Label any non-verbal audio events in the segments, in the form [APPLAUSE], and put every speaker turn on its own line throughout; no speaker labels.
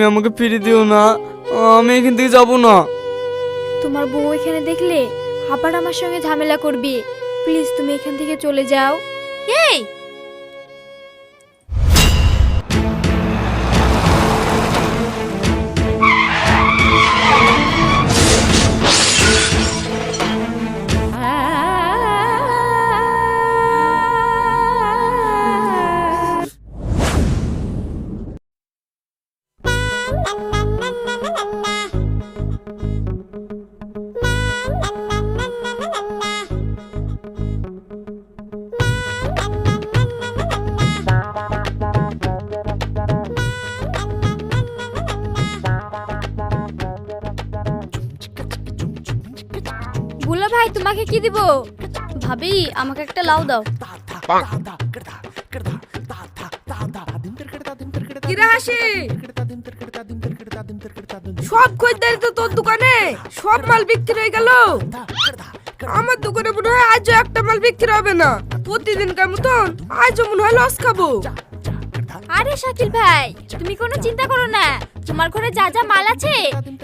তুমি আমাকে ফিরে দিও না আমি এখান থেকে যাব না।
তোমার বউ এখানে দেখলে আবার আমার সঙ্গে ঝামেলা করবি। প্লিজ তুমি এখান থেকে চলে যাও। এই কি দিব? ভাবি, আমাকে একটা লাউ দাও।
কিরা হাসি? সব খরিদ্দারি তো তোর দোকানে, সব মাল বিক্রি হয়ে গেল। আমার দোকানে মনে হয় আজও একটা মাল বিক্রি হবে না। প্রতিদিনকার মতন আজও মনে হয় লস খাব।
আরে শাকিল ভাই? তুমি কোনো চিন্তা করো না। তোমার ঘরে যা যা মাল আছে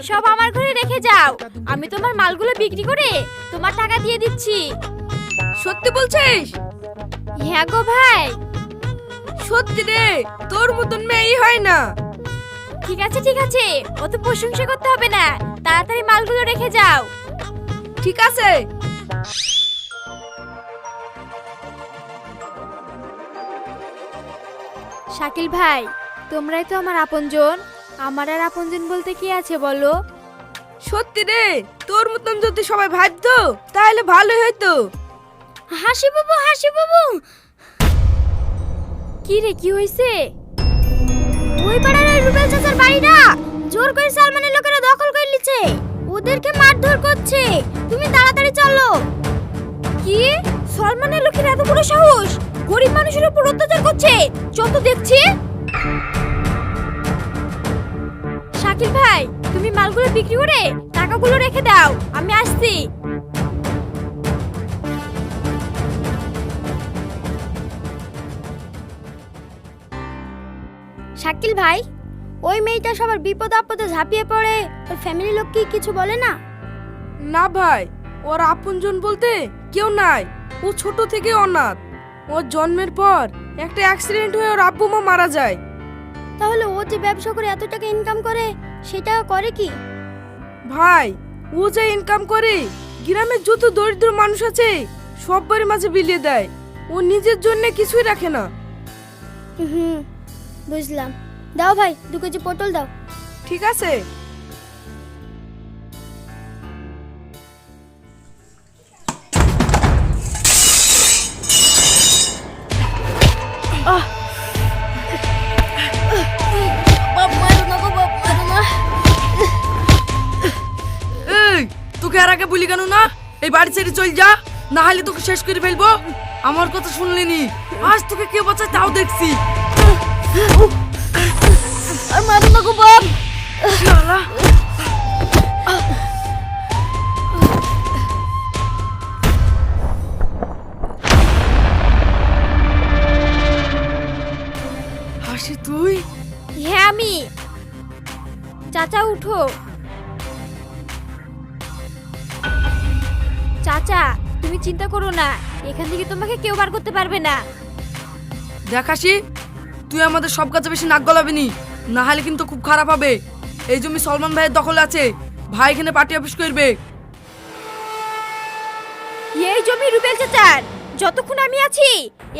সব আমার ঘরে রেখে যাও। আমি তোমার মালগুলো বিক্রি করে তোমার টাকা দিয়ে দিচ্ছি।
সত্যি বলছিস?
হ্যাঁ গো ভাই।
সত্যি রে তোর মতন মেয়েই হয় না।
ঠিক আছে ঠিক আছে। অত প্রশংসা করতে হবে না। তাড়াতাড়ি মালগুলো রেখে যাও।
ঠিক আছে
শাকিল ভাই তোমরাই তো আমার আপনজন। আমার আর আপনজন বলতে কি আছে বলো?
সত্যি রে তোর মতন যদি সবাই ভাবতো তাহলে ভালো হতো
হাসি বাবু হাসি বাবু! কি রে কি হইছে? ওই পাড়ার ওই রুবেল চাচার বাড়িটা? জোর করে সালমানের লোকেরা দখল করে নিচ্ছে। ওদেরকে মারধর করছে। তুমি তাড়াতাড়ি চলো। কি? সালমানের লোকের এত বড় সাহস? গরিব মানুষের উপর অত্যাচার করছে। যত দেখছি। শাকিল ভাই, তুমি মালগুলো বিক্রি করে টাকাগুলো রেখে দাও। আমি আসছি। শাকিল ভাই, ওই মেয়েটা সবার বিপদ আপদে ঝাঁপিয়ে পড়ে। ওর ফ্যামিলি লোক কি কিছু বলে না?
না ভাই, ওর আপনজন বলতে কেউ নাই। ও ছোট থেকে অনাথ। ওর জন্মের পর একটা অ্যাক্সিডেন্ট হয়ে ওর আব্বু মা মারা যায়।
তাহলে ও যে ব্যবসা করে এত টাকা ইনকাম করে সেটা করে কি?
ভাই ও যে ইনকাম করে গ্রামের যত দরিদ্র মানুষ আছে সব্বারের মাঝে বিলিয়ে দেয়। ও নিজের জন্য কিছুই রাখে না।
হুম বুঝলাম। দাও ভাই দু কেজি পটল দাও।
ঠিক আছে। আগে বলি কেন না? এই বাড়ি ছেড়ে চল যা না হলে তোকে শেষ করে ফেলব। আমার কথা শুনলিনি আজ তোকে কে বাঁচায় তাও দেখছি।
আর মারো না গো
শালা। হাসি তুই?
হ্যাঁ আমি। চাচা উঠো। চাচা তুমি চিন্তা করো না এখান থেকে তোমাকে কেউ বার করতে পারবে না।
দেখাসি তুই আমাদের সব কাজে বেশি নাক গলাবি নি না হলে কিন্তু খুব খারাপ হবে। এই জমি সলমান ভাইয়ের দখলে আছে ভাই এখানে পার্টি অফিস করবে।
এই জমি রুবেল চাচার যতক্ষণ আমি আছি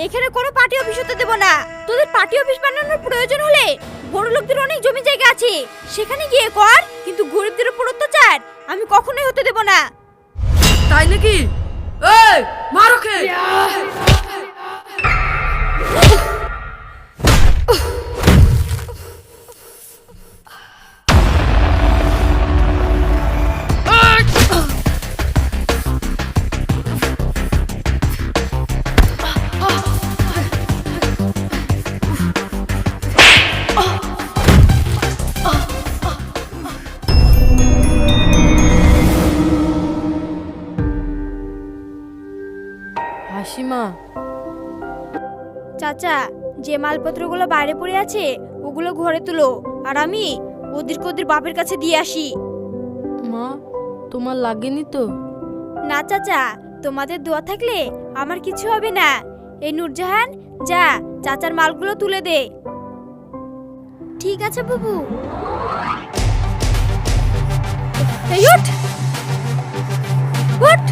এখানে কোনো পার্টি অফিস হতে দেবো না। তোদের পার্টি অফিস বানানোর প্রয়োজন হলে বড় লোকদের অনেক জমি জায়গা আছে। সেখানে গিয়ে কর কিন্তু গরিবদের উপর অত্যাচার আমি কখনোই হতে দেবো না।
তাই নাকি? এই মারো খে
চাচা যে মালপত্রগুলো বাইরে পড়ে আছে ওগুলো ঘরে তুলো। আর আমি ওদের বাপের কাছে দিয়ে আসি।
মা তোমার লাগেনি তো?
না চাচা তোমাদের দোয়া থাকলে আমার কিছু হবে না। এই নূরজাহান যা চাচার মালগুলো তুলে দে। ঠিক আছে বুবু। এই উঠ! উঠ!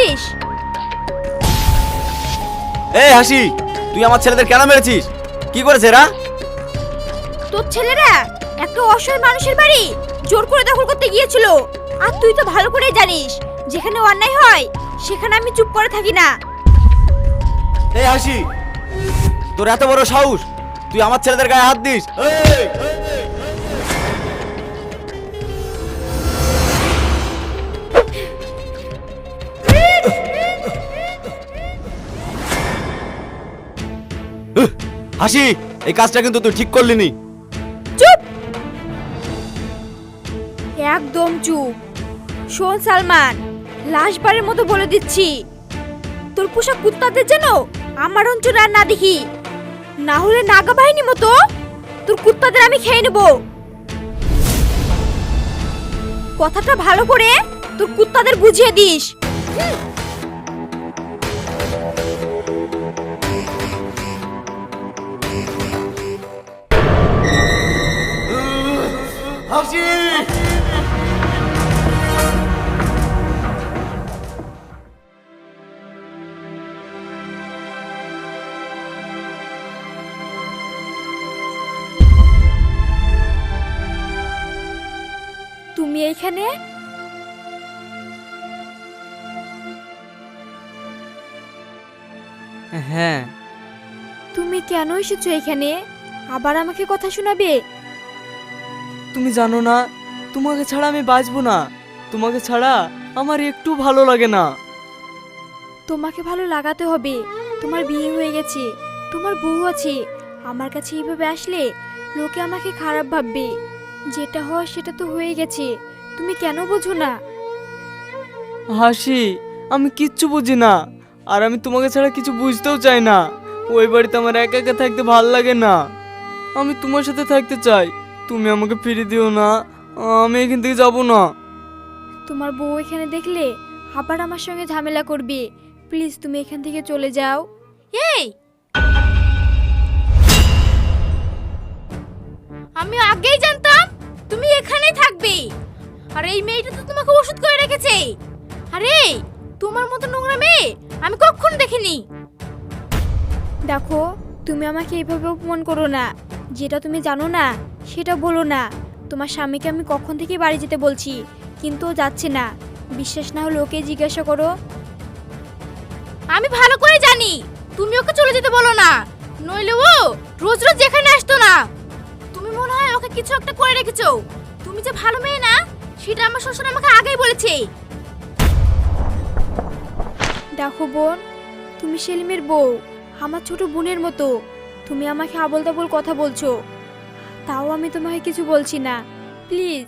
হচ্ছিস
এই হাসি তুই আমার ছেলেদের কেন মেরেছিস? কি করেছে এরা?
তোর ছেলেরা একটা অসহায় মানুষের বাড়ি জোর করে দখল করতে গিয়েছিল। আর তুই তো ভালো করে জানিস যেখানে অন্যায় হয় সেখানে আমি চুপ করে থাকি না।
এই হাসি তোর এত বড় সাহস তুই আমার ছেলেদের গায়ে হাত দিস? হাসি, এই কাজটা কিন্তু তুই ঠিক করলি নি।
চুপ! একদম চুপ। শোন সালমান, লাশবারের মতো বলে দিচ্ছি। তোর পোষা কুত্তাদের যেন আমার অঞ্চলে আর না দেখি। না হলে নাগা বাহিনী মতো তোর কুত্তাদের আমি খেয়ে নেব। কথাটা ভালো করে তোর কুত্তাদের বুঝিয়ে দিস।
হাসি
তুমি এইখানে
হ্যাঁ।
তুমি কেন এসেছ এখানে? আবার আমাকে কথা শোনাবে?
তুমি জানো না তোমাকে ছাড়া আমি বাঁচবো না। তোমাকে ছাড়া আমার একটু ভালো লাগে না।
তোমাকে ভালো লাগাতে হবে। তোমার বিয়ে হয়ে গেছে। তোমার বউ আছে। আমার কাছে এইভাবে আসলে লোকে আমাকে খারাপ ভাববে। যেটা হওয়ার সেটা তো হয়ে গেছে। তুমি কেন বোঝো না?
হাসি আমি কিচ্ছু বুঝি না। আর আমি তোমাকে ছাড়া কিছু বুঝতেও চাই না। ওই বাড়িতে আমার একা একা থাকতে ভালো লাগে না। আমি তোমার সাথে থাকতে চাই। তুমি আমাকে ফিরে দিও না। আমি এখান থেকে যাব না।
তোমার বউ এখানে দেখলে আবার আমার সঙ্গে ঝামেলা করবে। প্লিজ তুমি এখান থেকে চলে যাও। এই! আমি আগেই জানতাম তুমি এখানেই থাকবে। আর এই মেয়েটা তো তোমাকে ওষুধ করে রেখেছে। আরে, তোমার মতো নোংরা মেয়ে আমি কখনো দেখিনি। দেখো, তুমি আমাকে এইভাবে অপমান করো না। যেটা তুমি জানো না সেটা বলো না। তোমার স্বামীকে আমি কখন থেকে বাড়ি যেতে বলছি কিন্তু ও যাচ্ছে না। বিশ্বাস না হলে ওকে জিজ্ঞাসা করো। আমি ভালো করে জানি। তুমি ওকে চলে যেতে বলো না। নইলে ও রোজ রোজ যেখানে আসতো না। তুমি মনে হয় ওকে কিছু একটা করে রেখেছো। তুমি যে ভালো মেয়ে না সেটা আমার শ্বশুর আমাকে আগেই বলেছে। দেখো বোন তুমি সেলিমের বউ আমার ছোট বোনের মতো। তুমি আমাকে আবল তাবল কথা বলছো। তাও আমি তোমাকে কিছু বলছি না। প্লিজ,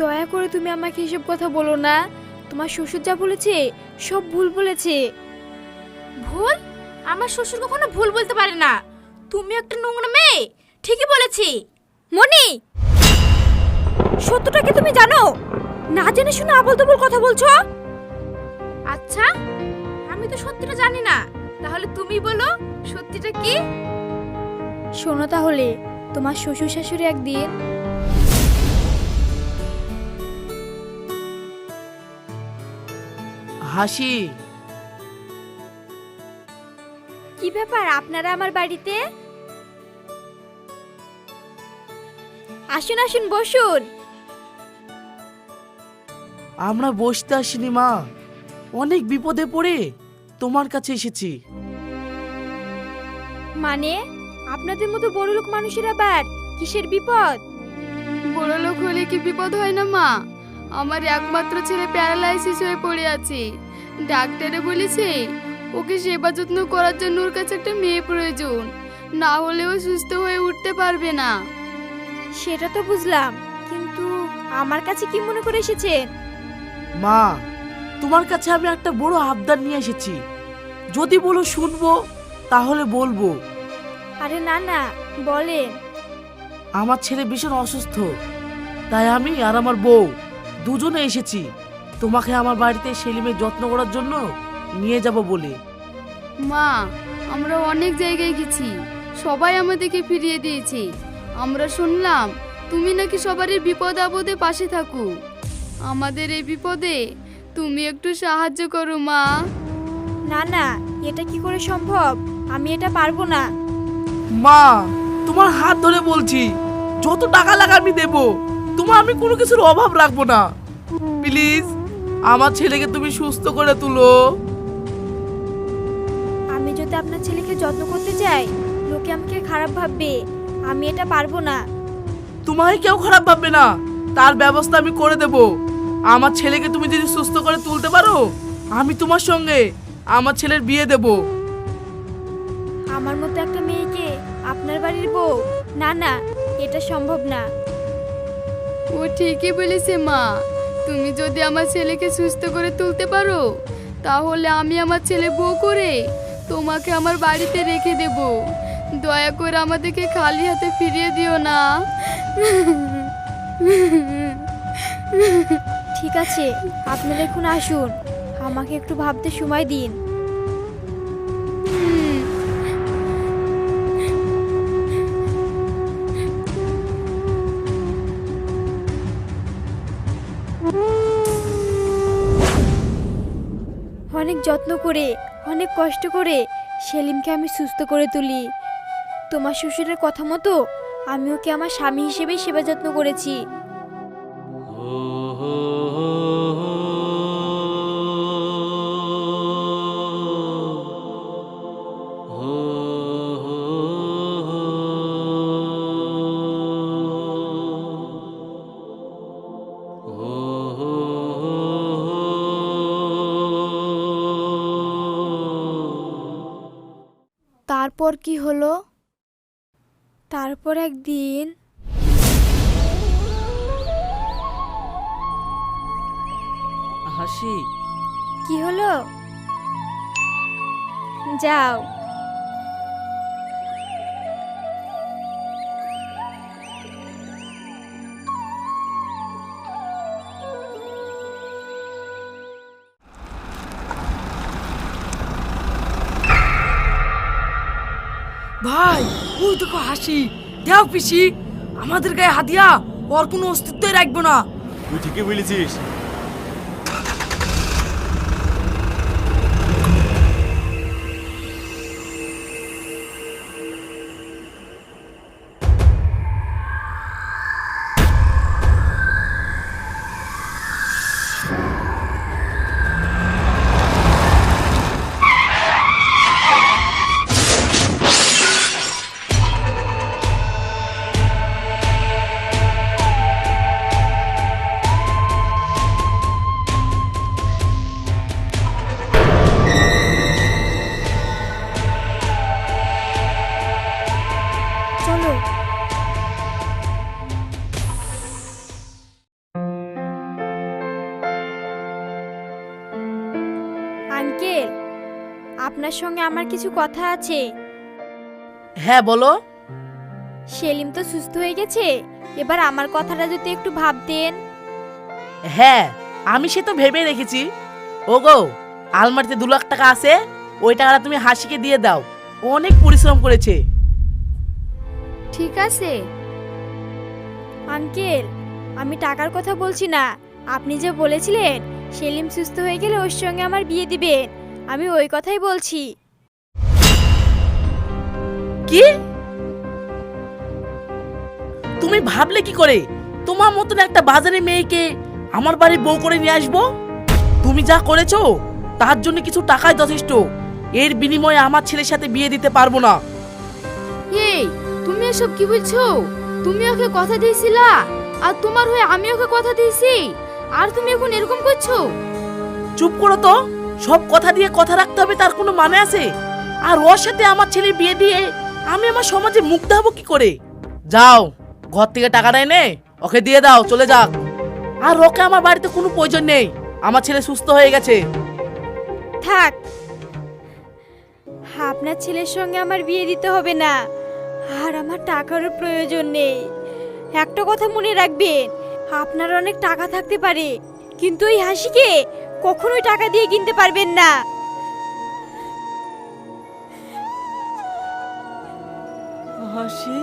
দয়া করে তুমি আমাকে এসব কথা বলো না। তোমার শ্বশুর যা বলেছে, সব ভুল বলেছে। ভুল? আমার শ্বশুর কখনো ভুল বলতে পারে না। তুমি একটা নোংরা মেয়ে, ঠিকই বলেছি। মনি! সত্যটা কি তুমি জানো? না জেনে শুনে আবল তাবল কথা বলছো? আচ্ছা আমি তো সত্যিটা জানি না। তাহলে তুমি বলো, সত্যিটা কি? শোনো তাহলে তোমার শ্বশুর শাশুড়ি একদিন
হাসি।
কি ব্যাপার আপনারা আমার বাড়িতে? আসুন আসুন বসুন।
আমরা বসতে আসিনি মা। অনেক বিপদে পড়ে তোমার কাছে এসেছি।
মানে? আপনাদের মতো বড় লোক মানুষের আবার কিসের বিপদ?
বড় লোক হলে কি বিপদ হয় না মা? আমার একমাত্র ছেলে প্যারালাইসিস হয়ে পড়ে আছে। ডাক্তারে বলেছে ওকে সেবা যত্ন করার জন্য ওর কাছে একটা মেয়ে প্রয়োজন। না হলে ও সুস্থ হয়ে উঠতে পারবে না।
সেটা তো বুঝলাম কিন্তু আমার কাছে কি মনে করে এসেছেন
মা তোমার কাছে আমি একটা বড় আবদার নিয়ে এসেছি। যদি বলো শুনব তাহলে বলব।
আরে না না বলেন
আমার ছেলে ভীষণ অসুস্থ তাই আমি আর আমার বউ দুজনে এসেছি। তোমাকে আমার বাড়িতে সেলিমের যত্ন করার জন্য নিয়ে যাব বলে।
মা আমরা অনেক জায়গায় গেছি সবাই আমাদেরকে ফিরিয়ে দিয়েছে। আমরা শুনলাম তুমি নাকি সবারই বিপদ আপদে পাশে থাকো। আমাদের এই বিপদে তুমি একটু সাহায্য করো মা।
না না এটা কি করে সম্ভব? আমি এটা পারব না।
মা তোমার হাত ধরে বলছি যত টাকা লাগা আমি দেব তোমার আমি কোনো কিছুর অভাব রাখব না। প্লিজ আমার ছেলেকে তুমি সুস্থ করে তুলো।
আমি যদি আপনার ছেলেকে যত্ন করতে চাই লোকে আমাকে খারাপ ভাববে আমি এটা পারব না।
তোমাকে কেউ খারাপ ভাববে না তার ব্যবস্থা আমি করে দেব। আমার ছেলেকে তুমি যদি সুস্থ করে তুলতে পারো আমি তোমার সঙ্গে আমার ছেলের বিয়ে দেব।
আমার মতো মেয়েকে আপনার বাড়ির বউ। না না এটা সম্ভব না।
ও ঠিকই বলেছে মা। তুমি যদি আমার ছেলেকে সুস্থ করে তুলতে পারো তাহলে আমি আমার ছেলে বউ করে তোমাকে আমার বাড়িতে রেখে দেব। দয়া করে আমাদেরকে খালি হাতে ফিরিয়ে দিও না।
ঠিক আছে আপনারা এখন আসুন। আমাকে একটু ভাবতে সময় দিন। অনেক যত্ন করে, অনেক কষ্ট করে সেলিমকে আমি সুস্থ করে তুলি। তোমার শ্বশুরের কথা মতো আমি ওকে আমার স্বামী হিসেবেই সেবা যত্ন করেছি। তারপর কি হলো? তারপর একদিন
হাসি।
কি হলো? যাও।
ভাই, ওই দেখো হাসি। দেও পিসি, আমাদের গায়ে হাতিয়া ওর কোনো অস্তিত্বই রাখব না।
তুই ঠিকই বলেছিস।
আপনার সঙ্গে আমার কিছু কথা আছে।
হ্যাঁ বলো।
সেলিম তো সুস্থ হয়ে গেছে। এবার আমার কথাটা যদি একটু ভাবতেন।
হ্যাঁ আমি সে তো ভেবে রেখেছি। ওগো আলমারিতে দু লাখ টাকা আছে ওই টাকাটা তুমি হাসিকে দিয়ে দাও। ও অনেক পরিশ্রম করেছে।
ঠিক আছে।
আঙ্কেল আমি টাকার কথা বলছি না। আপনি যে বলেছিলেন সেলিম সুস্থ হয়ে গেলে ওর সঙ্গে আমার বিয়ে দিবেন। আমি ওই কথাই বলছি।
কি? তুমি ভাবলে কি করে? তোমার মতন একটা বাজারে মেয়েকে আমার বাড়ি বউ করে নিয়ে আসব? তুমি যা করেছ তার জন্য কিছু টাকাই যথেষ্ট। এর বিনিময়ে আমার ছেলের সাথে বিয়ে দিতে পারব না।
এই তুমি এসব কি বলছো? তুমি ওকে কথা দিয়েছিলা আর তোমার হয়ে আমি ওকে কথা দিয়েছি? আর তুমি এখন এরকম করছ?
চুপ করো তো। সব কথা দিয়ে কথা রাখতে হবে, তার কোনো মানে আছে? আর ওর সাথে আমার ছেলে বিয়ে দিয়ে আমি আমার সমাজে মুখ দেখাবো কি করে? যাও, ঘর থেকে টাকাটা এনে ওকে দিয়ে দাও, চলে যাক। আর ওকে আমার বাড়িতে কোনো প্রয়োজন নেই, আমার ছেলে সুস্থ হয়ে গেছে।
থাক। আপনার ছেলের সঙ্গে আমার বিয়ে দিতে হবে না, আর আমার টাকারও প্রয়োজন নেই। একটা কথা মনে রাখবেন, আপনার অনেক টাকা থাকতে পারে, কিন্তু ওই হাসিকে কখনোই টাকা দিয়ে কিনতে পারবেন না।
হাসি?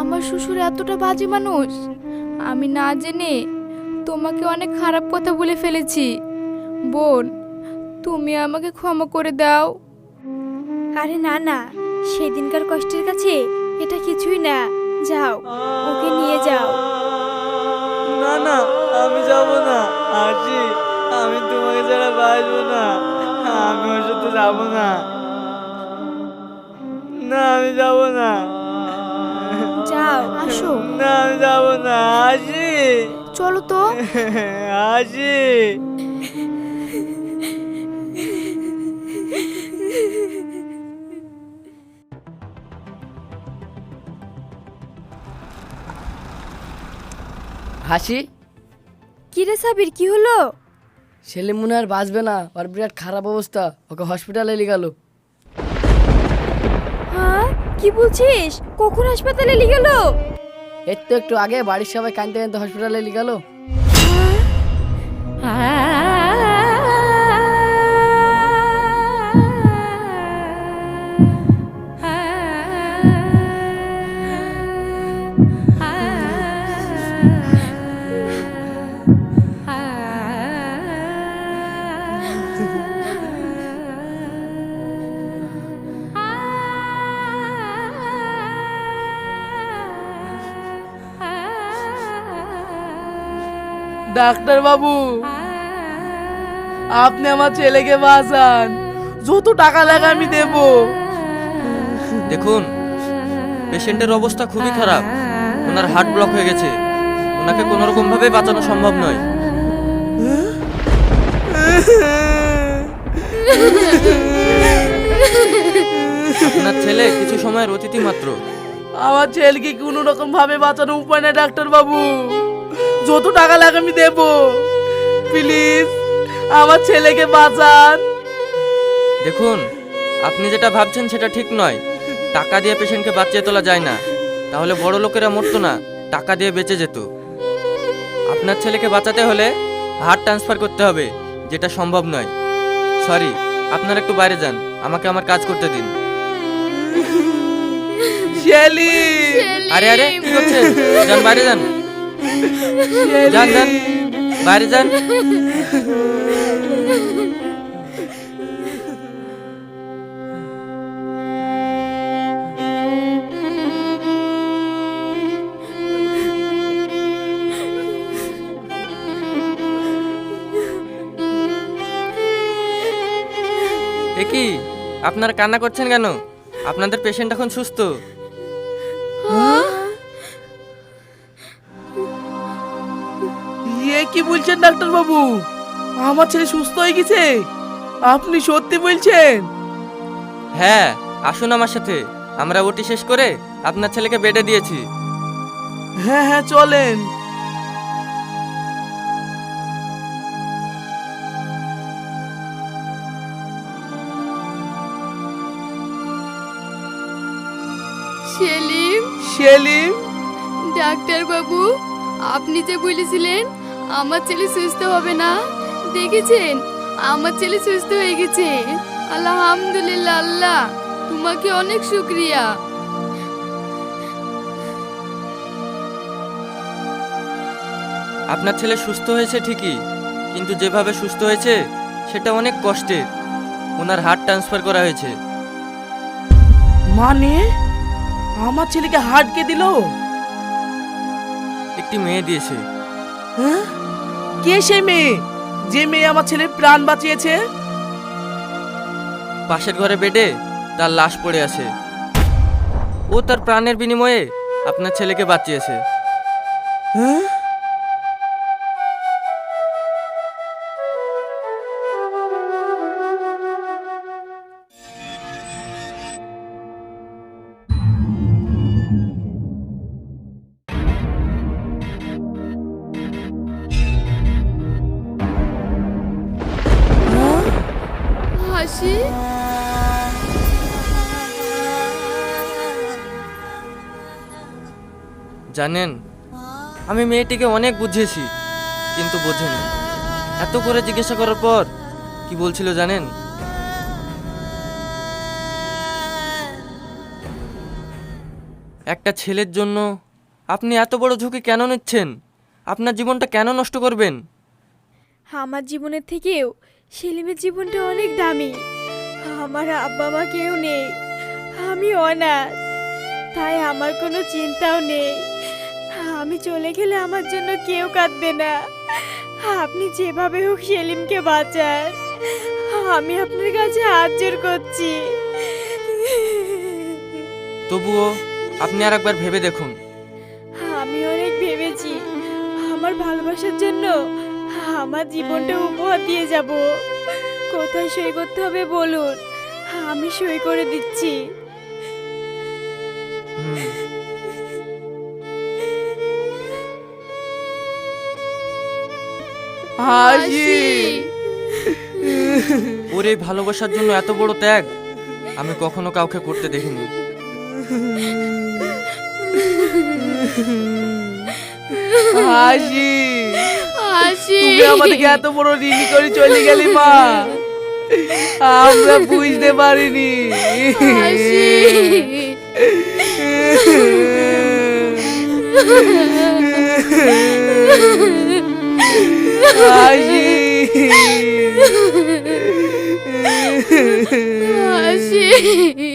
আমার শ্বশুর এতটা বাজে মানুষ। আমি না জেনে তোমাকে অনেক খারাপ কথা বলে ফেলেছি। বোন তুমি আমাকে ক্ষমা করে দাও।
আরে না না। সেদিনকার কষ্টের কাছে এটা কিছুই না। যাও ওকে নিয়ে যাও।
না না আমি যাব না। হাসি আমি তোমাকে ছাড়া বাঁচবো না। আমি ওর সাথে যাব না। না আমি যাব না।
যাও আসো।
না আমি যাব না। হাসি
চলো তো।
হাসি
হাসি
কিরে সাবির কি হলো?
ছেলে মনে আর বাঁচবে না ওর বিরাট খারাপ অবস্থা ওকে হসপিটালে নিয়ে গেল।
হ্যাঁ? কি বলছিস? কখন হাসপাতালে নিয়ে গেল?
এর তো একটু আগে বাড়ির সবাই কানতে কানতে হসপিটালে নিয়ে গেল।
ডাক্তার বাবু আপনি আমার ছেলেকে বাঁচান। যত টাকা লাগে আমি দেব।
দেখুন পেশেন্টের অবস্থা খুবই খারাপ। ওনার হার্ট ব্লক হয়ে গেছে। ওনাকে কোনো রকম ভাবে বাঁচানো সম্ভব নয়। আপনার ছেলে কিছু সময়ের অতিথি মাত্র।
আমার ছেলেকে কোনো রকম ভাবে বাঁচানো উপায় নেই ডাক্তার বাবু যত টাকা লাগে আমি দেব। প্লিজ আমার ছেলেকে বাঁচান।
দেখুন আপনি যেটা ভাবছেন সেটা ঠিক নয়। টাকা দিয়ে পেশেন্টকে বাঁচিয়ে তোলা যায় না। তাহলে বড় লোকেরা মরতো না টাকা দিয়ে বেঁচে যেত। আপনার ছেলেকে বাঁচাতে হলে হার্ট ট্রান্সফার করতে হবে যেটা সম্ভব নয়। সরি আপনারা একটু বাইরে যান আমাকে আমার কাজ করতে দিন।
শেলি
আরে আরে কি করছেন? যান বাইরে যান। যান যান। বাইরে যান। এ কি আপনারা কান্না করছেন কেন? আপনাদের পেশেন্ট এখন সুস্থ।
কি বলছেন ডাক্তার বাবু আমার ছেলে সুস্থ হয়ে গেছে? আপনি সত্যি বলছেন?
হ্যাঁ আসুন আমার সাথে। আমরা ওটি শেষ করে আপনার ছেলেকে বেডে দিয়েছি।
হ্যাঁ হ্যাঁ চলেন।
সেলিম?
সেলিম?
ডাক্তার বাবু আপনি যে বলেছিলেন আমার ছেলে সুস্থ হবে না? দেখেছেন? আমার ছেলে সুস্থ হয়ে গেছে। আলহামদুলিল্লাহ আল্লাহ। তোমাকে অনেক শুক্রিয়া।
আপনার ছেলে সুস্থ হয়েছে ঠিকই কিন্তু যেভাবে সুস্থ হয়েছে সেটা অনেক কষ্টে। ওনার হার্ট ট্রান্সফার করা হয়েছে।
মানে? আমার ছেলেকে হার্ট কে দিল?
একটি মেয়ে দিয়েছে।
হ্যাঁ? কে সে মেয়ে? যে মেয়ে আমার ছেলের প্রাণ বাঁচিয়েছে?
পাশের ঘরে বেডে তার লাশ পড়ে আছে। ও তার প্রাণের বিনিময়ে আপনার ছেলেকে বাঁচিয়েছে।
হাসি
জানেন? আমি মেয়েটিকে অনেক বুঝিয়েছি, কিন্তু বোঝেনি। এত করে জিজ্ঞাসা করার পর কি বলছিল জানেন? একটা ছেলের জন্য আপনি এত বড় ঝুঁকি কেন নিচ্ছেন? আপনার জীবনটা কেন নষ্ট করবেন?
আমার জীবনের থেকেও সেলিমের জীবনটা অনেক দামি। আমার আব্বা মা কেউ নেই। আমি অনাথ। তাই আমার কোনো চিন্তাও নেই। আমি চলে গেলে আমার জন্য কেউ কাঁদবে না। আপনি যেভাবে হোক সেলিমকে বাঁচান। আমি আপনার কাছে হাত জোর করছি।
তবুও আপনি আর একবার ভেবে দেখুন।
আমি অনেক ভেবেছি। আমার ভালোবাসার জন্য আমার জীবনটা উপহার দিয়ে যাব। কোথায় সই করতে হবে বলুন? আমি সই করে দিচ্ছি।
হাসি।
ওর এই ভালোবাসার জন্য এত বড় ত্যাগ আমি কখনো কাউকে করতে দেখিনি।
হাসি।
হাসি।
তুই আমাদেরকে এত বড় ঋণী করে চলে গেলি মা। আমরা বুঝতে পারিনি।
হাসি। [LAUGHS]
হাসি
হাসি [LAUGHS]